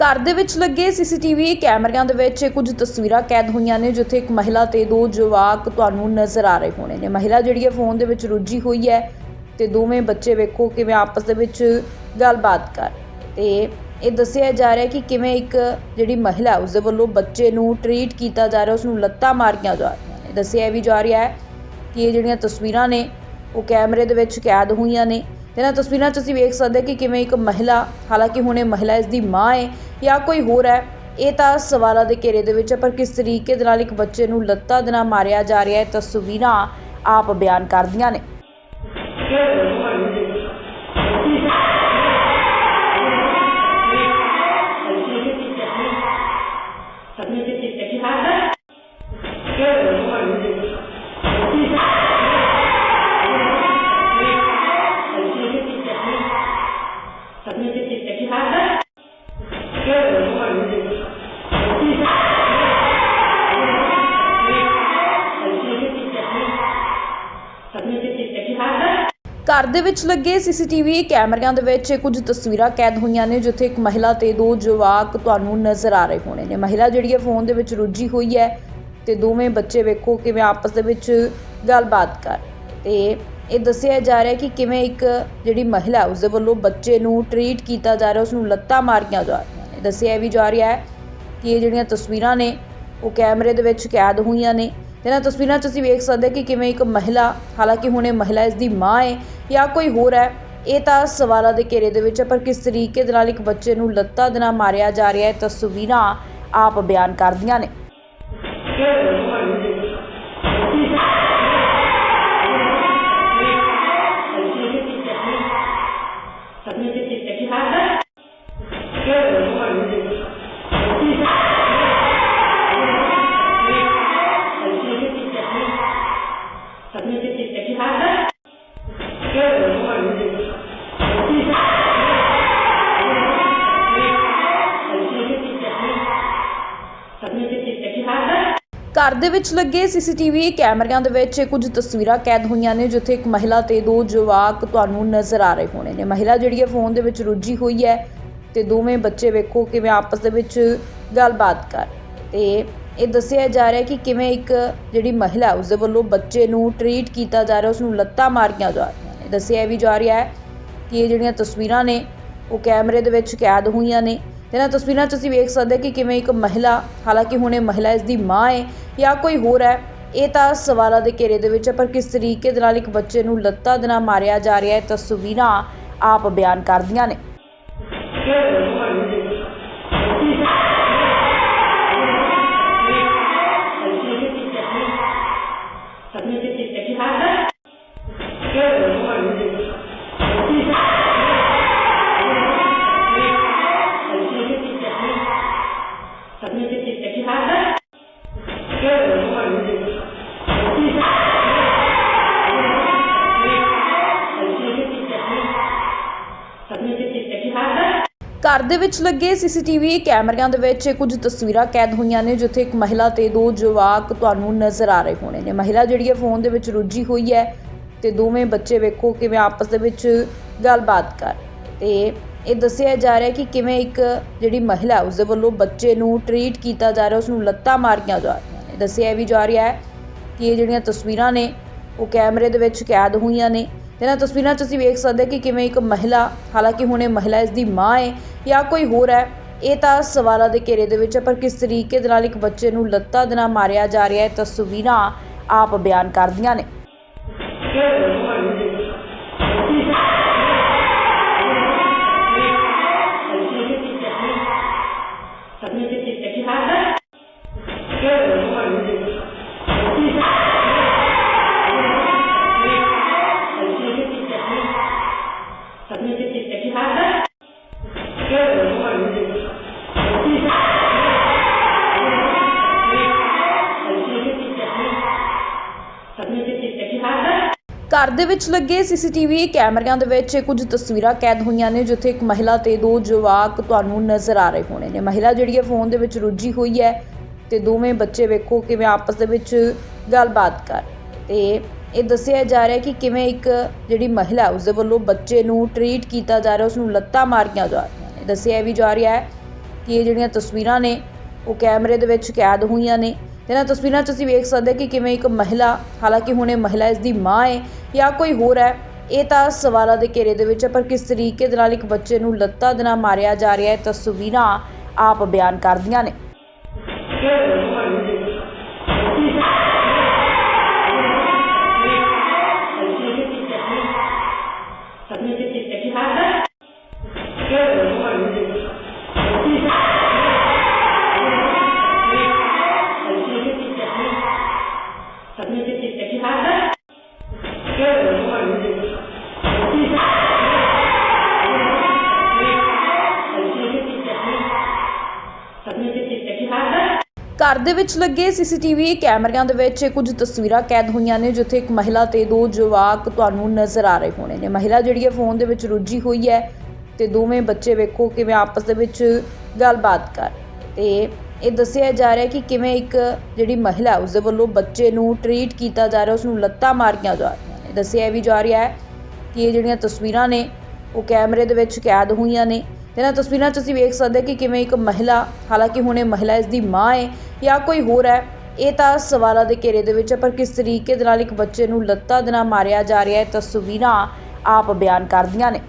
ਘਰ ਦੇ ਵਿੱਚ ਲੱਗੇ ਸੀਸੀਟੀਵੀ ਕੈਮਰਿਆਂ ਦੇ ਵਿੱਚ ਕੁਝ ਤਸਵੀਰਾਂ ਕੈਦ ਹੋਈਆਂ ਨੇ, ਜਿੱਥੇ ਇੱਕ ਮਹਿਲਾ ਤੇ ਦੋ ਜਵਾਕ ਤੁਹਾਨੂੰ ਨਜ਼ਰ ਆ ਰਹੇ ਹੋਣੇ ਨੇ। ਮਹਿਲਾ ਜਿਹੜੀ ਹੈ, ਫੋਨ ਦੇ ਵਿੱਚ ਰੁੱਝੀ ਹੋਈ ਹੈ ਤੇ ਦੋਵੇਂ ਬੱਚੇ ਵੇਖੋ ਕਿਵੇਂ ਆਪਸ ਦੇ ਵਿੱਚ ਗੱਲਬਾਤ ਕਰ ਤੇ ਇਹ ਦੱਸਿਆ ਜਾ ਰਿਹਾ ਕਿ ਕਿਵੇਂ ਇੱਕ ਜਿਹੜੀ ਮਹਿਲਾ ਉਸ ਦੇ ਵੱਲੋਂ ਬੱਚੇ ਨੂੰ ਟਰੀਟ ਕੀਤਾ ਜਾ ਰਿਹਾ, ਉਸ ਨੂੰ ਲੱਤਾਂ ਮਾਰੀਆਂ ਜਾ ਰਹੀਆਂ ਦੱਸਿਆ ਵੀ ਜਾ ਰਿਹਾ ਹੈ ਕਿ ਇਹ ਜਿਹੜੀਆਂ ਤਸਵੀਰਾਂ ਨੇ, ਉਹ ਕੈਮਰੇ ਦੇ ਵਿੱਚ ਕੈਦ ਹੋਈਆਂ ਨੇ। ਇਹਨਾਂ ਤਸਵੀਰਾਂ 'ਚ ਅਸੀਂ ਵੇਖ ਸਕਦੇ ਕਿ ਕਿਵੇਂ ਇੱਕ ਮਹਿਲਾ, ਹਾਲਾਂਕਿ ਹੁਣ ਇਹ ਮਹਿਲਾ ਇਸ ਦੀ ਮਾਂ ਹੈ ਜਾਂ ਕੋਈ ਹੋਰ ਹੈ, ਇਹ ਤਾਂ ਸਵਾਲਾਂ ਦੇ ਘੇਰੇ ਦੇ ਵਿੱਚ ਹੈ, ਪਰ ਕਿਸ ਤਰੀਕੇ ਦੇ ਨਾਲ ਇੱਕ ਬੱਚੇ ਨੂੰ ਲੱਤਾਂ ਦੇ ਨਾਲ ਮਾਰਿਆ ਜਾ ਰਿਹਾ ਹੈ ਤਸਵੀਰਾਂ ਆਪ ਬਿਆਨ ਕਰਦੀਆਂ ਨੇ। ਘਰ ਦੇ ਵਿੱਚ ਲੱਗੇ ਸੀਸੀਟੀਵੀ ਕੈਮਰਿਆਂ ਦੇ ਵਿੱਚ ਕੁਝ ਤਸਵੀਰਾਂ ਕੈਦ ਹੋਈਆਂ ਨੇ, ਜਿੱਥੇ ਇੱਕ ਮਹਿਲਾ ਤੇ ਦੋ ਜਵਾਕ ਤੁਹਾਨੂੰ ਨਜ਼ਰ ਆ ਰਹੇ ਹੋਣੇ ਨੇ। ਮਹਿਲਾ ਜਿਹੜੀ ਹੈ, ਫੋਨ ਦੇ ਵਿੱਚ ਰੁੱਝੀ ਹੋਈ ਹੈ ਤੇ ਦੋਵੇਂ ਬੱਚੇ ਵੇਖੋ ਕਿਵੇਂ ਆਪਸ ਦੇ ਵਿੱਚ ਗੱਲਬਾਤ ਕਰ ਰਹੇ ਤੇ ਇਹ ਦੱਸਿਆ ਜਾ ਰਿਹਾ ਕਿ ਕਿਵੇਂ ਇੱਕ ਜਿਹੜੀ ਮਹਿਲਾ ਉਸ ਦੇ ਵੱਲੋਂ ਬੱਚੇ ਨੂੰ ਟਰੀਟ ਕੀਤਾ ਜਾ ਰਿਹਾ ਉਸ ਨੂੰ ਲੱਤਾਂ ਮਾਰੀਆਂ ਜਾ ਰਹੀਆਂ ਨੇ। ਦੱਸਿਆ ਵੀ ਜਾ ਰਿਹਾ ਹੈ ਕਿ ਇਹ ਜਿਹੜੀਆਂ ਤਸਵੀਰਾਂ ਨੇ, ਉਹ ਕੈਮਰੇ ਦੇ ਵਿੱਚ ਕੈਦ ਹੋਈਆਂ ਨੇ। ਇਹਨਾਂ ਤਸਵੀਰਾਂ 'ਚ ਅਸੀਂ ਵੇਖ ਸਕਦੇ ਕਿ ਕਿਵੇਂ ਇੱਕ ਮਹਿਲਾ, ਹਾਲਾਂਕਿ ਹੁਣ ਇਹ ਮਹਿਲਾ ਇਸ ਦੀ ਮਾਂ ਹੈ ਜਾਂ ਕੋਈ ਹੋਰ ਹੈ, ਇਹ ਤਾਂ ਸਵਾਲਾਂ ਦੇ ਘੇਰੇ ਦੇ ਵਿੱਚ ਹੈ, ਪਰ ਕਿਸ ਤਰੀਕੇ ਦੇ ਨਾਲ ਇੱਕ ਬੱਚੇ ਨੂੰ ਲੱਤਾਂ ਦੇ ਨਾਲ ਮਾਰਿਆ ਜਾ ਰਿਹਾ ਹੈ ਤਸਵੀਰਾਂ ਆਪ ਬਿਆਨ ਕਰਦੀਆਂ ਨੇ। ਘਰ ਦੇ ਵਿੱਚ ਲੱਗੇ ਸੀਸੀਟੀਵੀ ਕੈਮਰਿਆਂ ਦੇ ਵਿੱਚ ਕੁਝ ਤਸਵੀਰਾਂ ਕੈਦ ਹੋਈਆਂ ਨੇ, ਜਿੱਥੇ ਇੱਕ ਮਹਿਲਾ ਤੇ ਦੋ ਜਵਾਕ ਤੁਹਾਨੂੰ ਨਜ਼ਰ ਆ ਰਹੇ ਹੋਣੇ ਨੇ। ਮਹਿਲਾ ਜਿਹੜੀ ਹੈ, ਫੋਨ ਦੇ ਵਿੱਚ ਰੁੱਝੀ ਹੋਈ ਹੈ ਤੇ ਦੋਵੇਂ ਬੱਚੇ ਵੇਖੋ ਕਿਵੇਂ ਆਪਸ ਦੇ ਵਿੱਚ ਗੱਲਬਾਤ ਕਰ ਰਹੇ ਤੇ ਇਹ ਦੱਸਿਆ ਜਾ ਰਿਹਾ ਕਿ ਕਿਵੇਂ ਇੱਕ ਜਿਹੜੀ ਮਹਿਲਾ ਉਸ ਦੇ ਵੱਲੋਂ ਬੱਚੇ ਨੂੰ ਟਰੀਟ ਕੀਤਾ ਜਾ ਰਿਹਾ ਉਸ ਨੂੰ ਲੱਤਾਂ ਮਾਰੀਆਂ ਜਾ ਰਹੀਆਂ ਨੇ। ਦੱਸਿਆ ਵੀ ਜਾ ਰਿਹਾ ਹੈ ਕਿ ਇਹ ਜਿਹੜੀਆਂ ਤਸਵੀਰਾਂ ਨੇ, ਉਹ ਕੈਮਰੇ ਦੇ ਵਿੱਚ ਕੈਦ ਹੋਈਆਂ ਨੇ। ਤੇ ਇਹਨਾਂ ਤਸਵੀਰਾਂ 'ਚ ਤੁਸੀਂ ਵੇਖ ਸਕਦੇ ਕਿ ਕਿਵੇਂ ਇੱਕ ਮਹਿਲਾ ਹਾਲਾਂਕਿ ਹੁਣ ਇਹ ਮਹਿਲਾ ਇਸ ਦੀ ਮਾਂ ਹੈ ਜਾਂ ਕੋਈ ਹੋਰ ਹੈ ਇਹ ਤਾਂ ਸਵਾਲਾਂ ਦੇ ਘੇਰੇ ਦੇ ਵਿੱਚ ਪਰ ਕਿਸ ਤਰੀਕੇ ਦੇ ਨਾਲ ਇੱਕ ਬੱਚੇ ਨੂੰ ਲੱਤਾਂ ਦੇ ਨਾਲ ਮਾਰਿਆ ਜਾ ਰਿਹਾ ਹੈ ਤਸਵੀਰਾਂ ਆਪ ਬਿਆਨ ਕਰਦੀਆਂ ਨੇ ਘਰ ਦੇ ਵਿੱਚ ਲੱਗੇ ਸੀਸੀਟੀਵੀ ਕੈਮਰਿਆਂ ਦੇ ਵਿੱਚ ਕੁਝ ਤਸਵੀਰਾਂ ਕੈਦ ਹੋਈਆਂ ਨੇ, ਜਿੱਥੇ ਇੱਕ ਮਹਿਲਾ ਤੇ ਦੋ ਜਵਾਕ ਤੁਹਾਨੂੰ ਨਜ਼ਰ ਆ ਰਹੇ ਹੋਣੇ ਨੇ। ਮਹਿਲਾ ਜਿਹੜੀ ਹੈ, ਫੋਨ ਦੇ ਵਿੱਚ ਰੁੱਝੀ ਹੋਈ ਹੈ ਤੇ ਦੋਵੇਂ ਬੱਚੇ ਵੇਖੋ ਕਿਵੇਂ ਆਪਸ ਦੇ ਵਿੱਚ ਗੱਲਬਾਤ ਕਰ ਰਹੇ ਤੇ ਇਹ ਦੱਸਿਆ ਜਾ ਰਿਹਾ ਕਿ ਕਿਵੇਂ ਇੱਕ ਜਿਹੜੀ ਮਹਿਲਾ ਉਸ ਦੇ ਵੱਲੋਂ ਬੱਚੇ ਨੂੰ ਟਰੀਟ ਕੀਤਾ ਜਾ ਰਿਹਾ ਉਸ ਨੂੰ ਲੱਤਾਂ ਮਾਰੀਆਂ ਜਾ ਰਹੀਆਂ ਨੇ। ਦੱਸਿਆ ਵੀ ਜਾ ਰਿਹਾ ਹੈ ਕਿ ਇਹ ਜਿਹੜੀਆਂ ਤਸਵੀਰਾਂ ਨੇ, ਉਹ ਕੈਮਰੇ ਦੇ ਵਿੱਚ ਕੈਦ ਹੋਈਆਂ ਨੇ। ਤੇ ਇਹਨਾਂ ਤਸਵੀਰਾਂ 'ਚ ਤੁਸੀਂ ਵੇਖ ਸਕਦੇ ਕਿ ਕਿਵੇਂ ਇੱਕ ਮਹਿਲਾ, ਹਾਲਾਂਕਿ ਹੁਣ ਇਹ ਮਹਿਲਾ ਇਸ ਦੀ ਮਾਂ ਹੈ ਜਾਂ ਕੋਈ ਹੋਰ ਹੈ, ਇਹ ਤਾਂ ਸਵਾਲਾਂ ਦੇ ਘੇਰੇ ਦੇ ਵਿੱਚ ਹੈ, ਪਰ ਕਿਸ ਤਰੀਕੇ ਦੇ ਨਾਲ ਇੱਕ ਬੱਚੇ ਨੂੰ ਲੱਤਾਂ ਦੇ ਨਾਲ ਮਾਰਿਆ ਜਾ ਰਿਹਾ ਹੈ ਤਸਵੀਰਾਂ ਆਪ ਬਿਆਨ ਕਰਦੀਆਂ ਨੇ। ਘਰ ਦੇ ਵਿੱਚ ਲੱਗੇ ਸੀਸੀਟੀਵੀ ਕੈਮਰਿਆਂ ਦੇ ਵਿੱਚ ਕੁਝ ਤਸਵੀਰਾਂ ਕੈਦ ਹੋਈਆਂ ਨੇ ਜਿੱਥੇ ਇੱਕ ਮਹਿਲਾ ਤੇ ਦੋ ਜਵਾਕ ਤੁਹਾਨੂੰ ਨਜ਼ਰ ਆ ਰਹੇ ਹੋਣੇ ਨੇ। ਮਹਿਲਾ ਜਿਹੜੀ ਹੈ ਫੋਨ ਦੇ ਵਿੱਚ ਰੁੱਝੀ ਹੋਈ ਹੈ ਤੇ ਦੋਵੇਂ ਬੱਚੇ ਵੇਖੋ ਕਿਵੇਂ ਆਪਸ ਦੇ ਵਿੱਚ ਗੱਲਬਾਤ ਕਰ ਰਹੇ ਤੇ ਇਹ ਦੱਸਿਆ ਜਾ ਰਿਹਾ ਕਿ ਕਿਵੇਂ ਇੱਕ ਜਿਹੜੀ ਮਹਿਲਾ ਹੈ, ਉਸ ਦੇ ਵੱਲੋਂ ਬੱਚੇ ਨੂੰ ਟਰੀਟ ਕੀਤਾ ਜਾ ਰਿਹਾ ਉਸ ਨੂੰ ਲੱਤਾਂ ਮਾਰੀਆਂ ਜਾ ਰਹੀਆਂ ਨੇ। ਦੱਸਿਆ ਵੀ ਜਾ ਰਿਹਾ ਹੈ ਕਿ ਇਹ ਜਿਹੜੀਆਂ ਤਸਵੀਰਾਂ ਨੇ ਉਹ ਕੈਮਰੇ ਦੇ ਵਿੱਚ ਕੈਦ ਹੋਈਆਂ ਨੇ। ਤੇ ਇਹਨਾਂ ਤਸਵੀਰਾਂ 'ਚ ਤੁਸੀਂ ਵੇਖ ਸਕਦੇ ਕਿ ਕਿਵੇਂ ਇੱਕ ਮਹਿਲਾ, ਹਾਲਾਂਕਿ ਹੁਣ ਇਹ ਮਹਿਲਾ ਇਸ ਦੀ ਮਾਂ ਹੈ ਜਾਂ ਕੋਈ ਹੋਰ ਹੈ, ਇਹ ਤਾਂ ਸਵਾਲਾਂ ਦੇ ਘੇਰੇ ਦੇ ਵਿੱਚ ਹੈ, ਪਰ ਕਿਸ ਤਰੀਕੇ ਦੇ ਨਾਲ ਇੱਕ ਬੱਚੇ ਨੂੰ ਲੱਤਾਂ ਦੇ ਨਾਲ ਮਾਰਿਆ ਜਾ ਰਿਹਾ ਹੈ ਤਸਵੀਰਾਂ ਆਪ ਬਿਆਨ ਕਰਦੀਆਂ ਨੇ। ਘਰ ਦੇ ਵਿੱਚ ਲੱਗੇ ਸੀਸੀਟੀਵੀ ਕੈਮਰਿਆਂ ਦੇ ਵਿੱਚ ਕੁਝ ਤਸਵੀਰਾਂ ਕੈਦ ਹੋਈਆਂ ਨੇ ਜਿੱਥੇ ਇੱਕ ਮਹਿਲਾ ਤੇ ਦੋ ਜਵਾਕ ਤੁਹਾਨੂੰ ਨਜ਼ਰ ਆ ਰਹੇ ਹੋਣੇ ਨੇ। ਮਹਿਲਾ ਜਿਹੜੀ ਹੈ ਫੋਨ ਦੇ ਵਿੱਚ ਰੁੱਝੀ ਹੋਈ ਹੈ ਤੇ ਦੋਵੇਂ ਬੱਚੇ ਵੇਖੋ ਕਿਵੇਂ ਆਪਸ ਦੇ ਵਿੱਚ ਗੱਲਬਾਤ ਕਰ ਰਹੇ ਤੇ ਇਹ ਦੱਸਿਆ ਜਾ ਰਿਹਾ ਕਿ ਕਿਵੇਂ ਇੱਕ ਜਿਹੜੀ ਮਹਿਲਾ ਹੈ, ਉਸ ਦੇ ਵੱਲੋਂ ਬੱਚੇ ਨੂੰ ਟਰੀਟ ਕੀਤਾ ਜਾ ਰਿਹਾ ਉਸ ਨੂੰ ਲੱਤਾਂ ਮਾਰੀਆਂ ਜਾ ਰਹੀਆਂ ਨੇ। ਦੱਸਿਆ ਵੀ ਜਾ ਰਿਹਾ ਹੈ ਕਿ ਇਹ ਜਿਹੜੀਆਂ ਤਸਵੀਰਾਂ ਨੇ ਉਹ ਕੈਮਰੇ ਦੇ ਵਿੱਚ ਕੈਦ ਹੋਈਆਂ ਨੇ। ਇਹਨਾਂ ਤਸਵੀਰਾਂ 'ਚ ਅਸੀਂ ਵੇਖ ਸਕਦੇ ਕਿ ਕਿਵੇਂ ਇੱਕ ਮਹਿਲਾ, ਹਾਲਾਂਕਿ ਹੁਣ ਇਹ ਮਹਿਲਾ ਇਸ ਦੀ ਮਾਂ ਹੈ ਜਾਂ ਕੋਈ ਹੋਰ ਹੈ, ਇਹ ਤਾਂ ਸਵਾਲਾਂ ਦੇ ਘੇਰੇ ਦੇ ਵਿੱਚ ਹੈ, ਪਰ ਕਿਸ ਤਰੀਕੇ ਦੇ ਨਾਲ ਇੱਕ ਬੱਚੇ ਨੂੰ ਲੱਤਾਂ ਦੇ ਨਾਲ ਮਾਰਿਆ ਜਾ ਰਿਹਾ ਹੈ ਤਸਵੀਰਾਂ ਆਪ ਬਿਆਨ ਕਰਦੀਆਂ ਨੇ